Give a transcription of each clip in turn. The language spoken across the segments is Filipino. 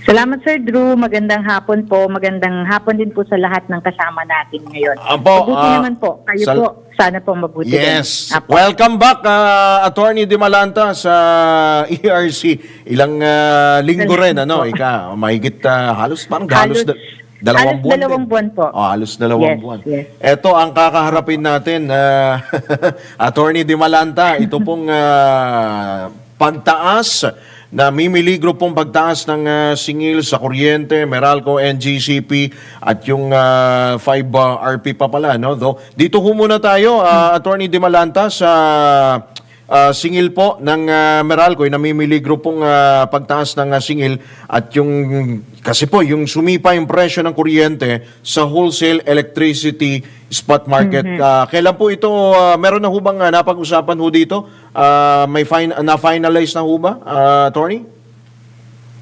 Salamat Sir Drew, magandang hapon po. Magandang hapon din po sa lahat ng kasama natin ngayon. Apo, mabuti ah, naman po. Kayo sal- po, sana po mabuti Yes. din. Apo. Welcome back, uh, Attorney De Malanta sa ERC. Ilang uh, linggo rin, ano, ika, mahigit uh, halos, parang halos, Halos- da- dalawang halos buwan. dalawang din. buwan po. Oh, halos dalawang Yes, buwan. yes. Ito ang kakaharapin natin, uh, Attorney De Malanta. Ito pong uh, pagtaas na mimiligro pong pagtaas ng uh, singil sa kuryente, Meralco, NGCP at yung uh, 5 uh, RP pa pala. No? Though, dito ho muna tayo, uh, Attorney De Malanta, sa uh, singil po ng uh, Meralco, yung namimiligro pong uh, pagtaas ng uh, singil at yung, kasi po, yung sumipa yung presyo ng kuryente sa wholesale electricity spot market. Uh, kailan po ito, uh, meron na ho bang uh, napag-usapan ho dito? Uh, may fin- na-finalize na ho ba, uh, attorney?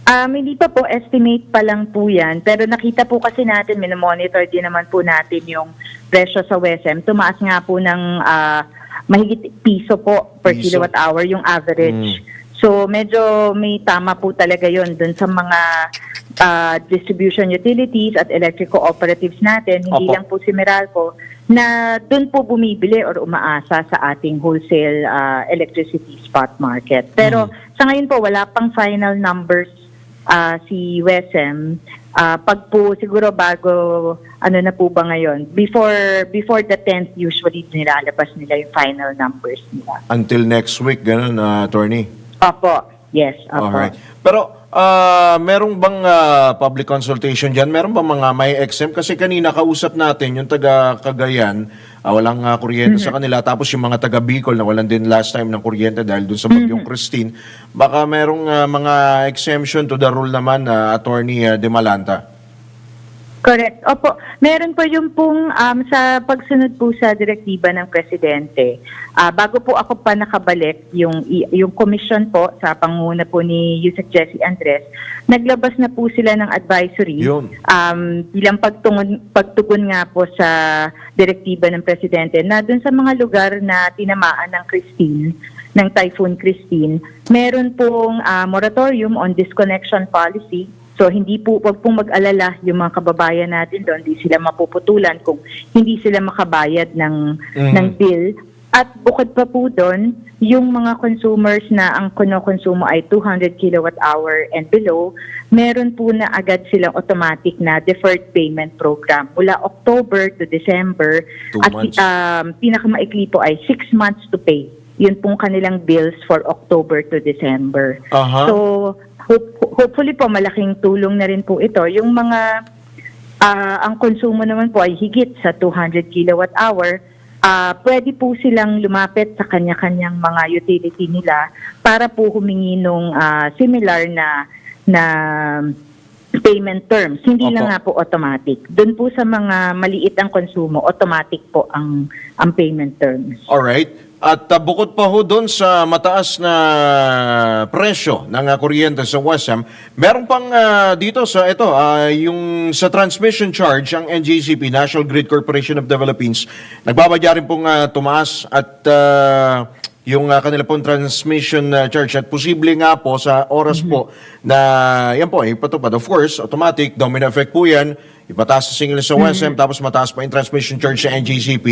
Um, hindi pa po, estimate pa lang po yan. Pero nakita po kasi natin, minomonitor din naman po natin yung presyo sa WSM. Tumaas nga po ng ah, mahigit piso po per Piso. kilowatt hour yung average. Mm. So medyo may tama po talaga yon dun sa mga ah, distribution utilities at electric cooperatives natin. Hindi Opo. lang po si Meralco na dun po bumibili or umaasa sa ating wholesale ah, electricity spot market. Pero sa ngayon po, wala pang final numbers ah, si WESM. Ah, pag po siguro bago ano na po ba ngayon before before the 10th usually nilalabas nila yung final numbers nila. Until next week, ganun, uh, attorney? Opo. Yes, opo. Alright. Pero ah, merong bang ah, public consultation dyan? Meron bang mga may exempt? Kasi kanina kausap natin yung taga Cagayan, ah, walang ah, kuryente sa kanila. Tapos yung mga taga Bicol na walang din last time ng kuryente dahil dun sa bagyong Christine. Baka merong ah, mga exemption to the rule naman, na Attorney ah, De Malanta. Correct. Opo, meron po yung pong um, sa pagsunod po sa direktiba ng presidente. ah, bago po ako pa nakabalik, yung yung commission po sa panguna po ni Yusek Jesse Andres, naglabas na po sila ng advisory Yun. um, bilang pagtungon, pagtugon nga po sa direktiba ng presidente na dun sa mga lugar na tinamaan ng Christine, ng Typhoon Christine, meron pong ah, moratorium on disconnection policy So hindi po wag pong mag-alala yung mga kababayan natin doon, hindi sila mapuputulan kung hindi sila makabayad ng Mhm. ng bill. At bukod pa po doon, yung mga consumers na ang kinokonsumo ay 200 kilowatt hour and below, meron po na agad silang automatic na deferred payment program mula October to December. Two At months. um, pinakamaikli po ay 6 months to pay. Yun pong kanilang bills for October to December. Aha. So, hope- hopefully po malaking tulong na rin po ito. Yung mga, ah, ang konsumo naman po ay higit sa 200 kilowatt hour, ah, pwede po silang lumapit sa kanya-kanyang mga utility nila para po humingi nung ah, similar na na payment terms. Hindi Opo. lang nga po automatic. Doon po sa mga maliit ang konsumo, automatic po ang ang payment terms. Alright. At uh, bukod pa ho doon sa mataas na presyo ng uh, kuryente sa WASM, meron pang uh, dito sa ito, uh, yung sa transmission charge, ang NGCP, National Grid Corporation of the Philippines, nagbabadya rin pong uh, tumaas at uh, yung uh, kanila pong transmission uh, charge at posible nga po sa oras po na yan po, ipatupad. Of course, automatic, domino effect po yan. Ipataas sa single sa WSM, tapos mataas pa yung transmission charge sa NGCP,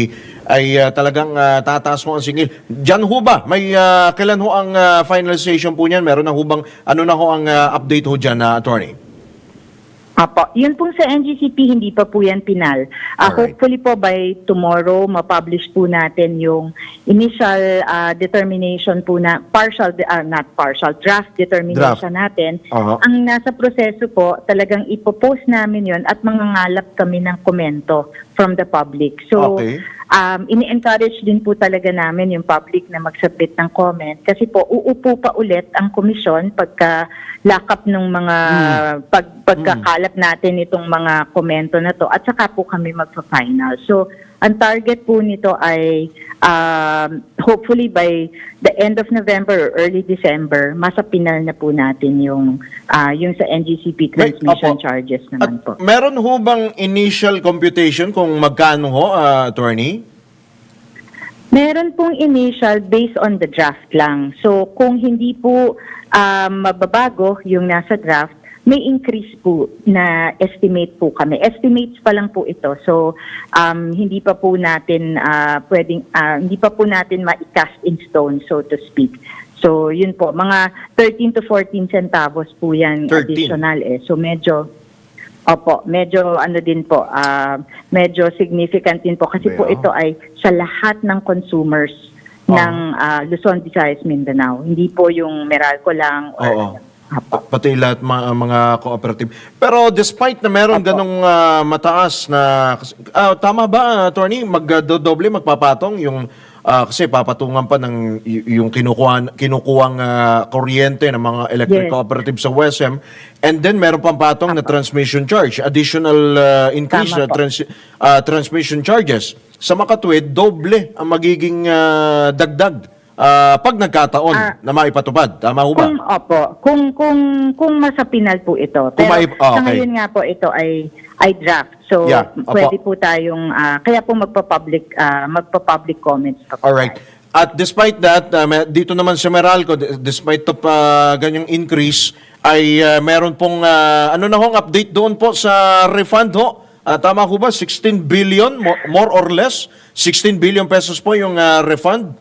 ay uh, talagang uh, tataas mo ang singil. Diyan ho ba? May, uh, kailan ho ang uh, finalization po niyan? Meron na ho bang, ano na ho ang uh, update ho dyan, na attorney? Apo, yun pong sa NGCP, hindi pa po yan pinal. Alright. hopefully po by tomorrow, ma-publish po natin yung initial ah, determination po na, partial, ah, not partial, draft determination natin. Aha. Ang nasa proseso po, talagang ipopost namin yon at mangangalap kami ng komento from the public. So, Okay. Um, ini-encourage din po talaga namin yung public na mag-submit ng comment. Kasi po uupo pa ulit ang komisyon pagka lakap ng mga pag, pagkakalap natin itong mga komento na to. At saka po kami magpa-final. So, ang target po nito ay um, hopefully by the end of November or early December, masapinal na po natin yung ah, yung sa NGCP Wait, transmission opo. charges At naman po. meron ho bang initial computation kung magkano ho, uh, attorney? Meron pong initial based on the draft lang. So kung hindi po um, mababago yung nasa draft, may increase po na estimate po kami. Estimates pa lang po ito. So, um, hindi pa po natin ah, pwedeng, ah, hindi pa po natin ma-cast in stone, so to speak. So, yun po. Mga 13 to 14 centavos po yan 13. additional eh. So, medyo Opo, medyo ano din po, ah, medyo significant din po kasi po Kaya. ito ay sa lahat ng consumers Oo. ng ah, Luzon, Visayas, Mindanao. Hindi po yung Meralco lang or Oo. Apo. Pa- Pati lahat mga, mga cooperative. Pero despite na meron Apo. ganong ah, mataas na... ah, tama ba, attorney? Magdodoble, magpapatong yung... ah, kasi papatungan pa ng y- yung kinukuha, kinukuhang ah, kuryente ng mga electric Yes. cooperative sa WESM. And then meron pang patong na transmission charge. Additional ah, increase Tama na po. trans- ah, transmission charges. Sa makatwid, doble ang magiging ah, dagdag ah, pag nagkataon Ah. na maipatupad. Tama ho ba? Kung opo, kung kung kung masapinal po ito. Kung Pero mai- ah, sa okay. ngayon nga po ito ay ay draft. So Yeah, opo. pwede po tayong ah, kaya po magpa-public ah, magpa-public comments pa po. Alright. tayo. At despite that, uh, dito naman sa Meralco, d- despite of uh, ganyang increase, ay uh, meron pong, uh, ano na hong update doon po sa refund ho? Ah, tama ko ba? 16 billion, mo- more or less? 16 billion pesos po yung uh, refund?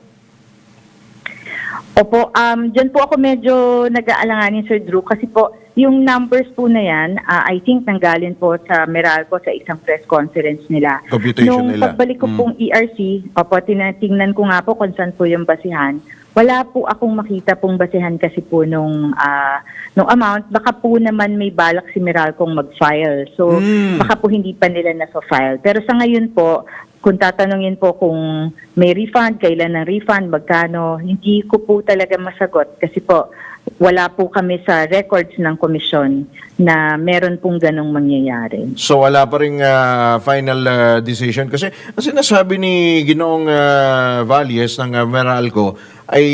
Opo, um, dyan po ako medyo nag-aalanganin, Sir Drew, kasi po, yung numbers po na yan, ah, I think nanggaling po sa Meralco sa isang press conference nila. Computation Nung nila. pagbalik ko Mm. pong ERC, opo, tinatingnan ko nga po kung saan po yung basihan. Wala po akong makita pong basihan kasi po nung, ah, nung amount. Baka po naman may balak si Meralco mag-file. So, Mm. baka po hindi pa nila nasa-file. Pero sa ngayon po, kung tatanungin po kung may refund, kailan ng refund, magkano, hindi ko po talaga masagot kasi po wala po kami sa records ng komisyon na meron pong ganong mangyayari. So wala pa rin uh, final uh, decision kasi ang sinasabi ni Ginoong uh, Valles ng uh, Meralco ay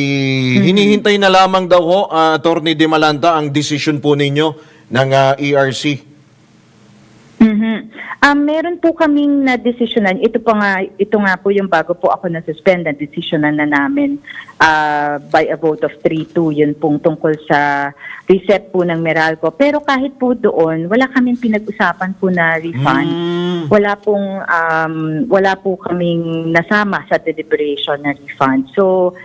hinihintay na lamang daw ho uh, Attorney De Malanta ang decision po ninyo ng uh, ERC. Um, meron po kaming na desisyonan. Ito pa nga, ito nga po yung bago po ako na-suspend, na desisyonan na namin ah, by a vote of 3-2, yun pong tungkol sa reset po ng Meralco. Pero kahit po doon, wala kaming pinag-usapan po na refund. Mm. Wala pong um, wala po kaming nasama sa deliberation na refund. So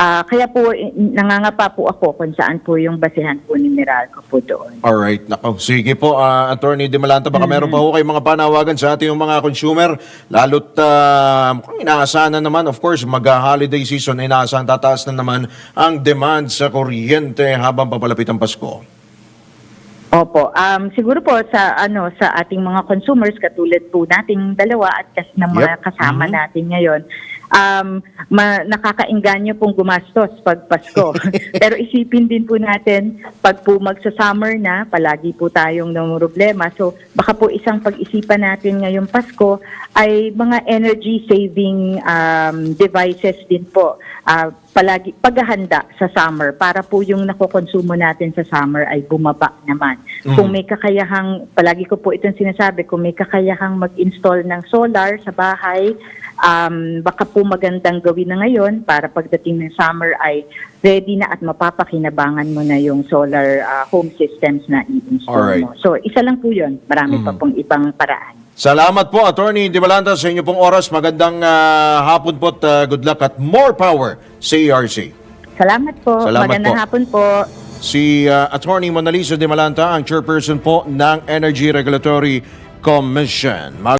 ah, kaya po eh, nangangapa po ako kung saan po yung basehan po ni Meralco po doon. Alright, nako. Sige po, uh, Attorney De Malanta, baka meron pa ho kayong mga panawagan sa ating mga consumer. Lalo't uh, inaasahan na naman, of course, mag-holiday season, inaasahan tataas na naman ang demand sa kuryente habang papalapit ang Pasko. Opo, um, siguro po sa ano sa ating mga consumers katulad po nating dalawa at kas ng mga Yep. kasama Mhm. natin ngayon, um, ma- nakakainganyo pong gumastos pag Pasko. Pero isipin din po natin, pag po magsa-summer na, palagi po tayong problema. So baka po isang pag-isipan natin ngayong Pasko ay mga energy saving um, devices din po. Ah, palagi paghahanda sa summer para po yung nakokonsumo natin sa summer ay bumaba naman. Mm. Kung may kakayahang, palagi ko po itong sinasabi, kung may kakayahang mag-install ng solar sa bahay, um, baka po magandang gawin na ngayon para pagdating ng summer ay ready na at mapapakinabangan mo na yung solar ah, home systems na i-install Alright. mo. So isa lang po yun. Marami pa Mm. pong ibang paraan. Salamat po, Attorney De Malanta, sa inyo pong oras. Magandang ah, hapon po at ah, good luck at more power sa ERC. Salamat po. Salamat Magandang po. hapon po. Si ah, Attorney Mona Lisa De Malanta, ang chairperson po ng Energy Regulatory Commission. Mag-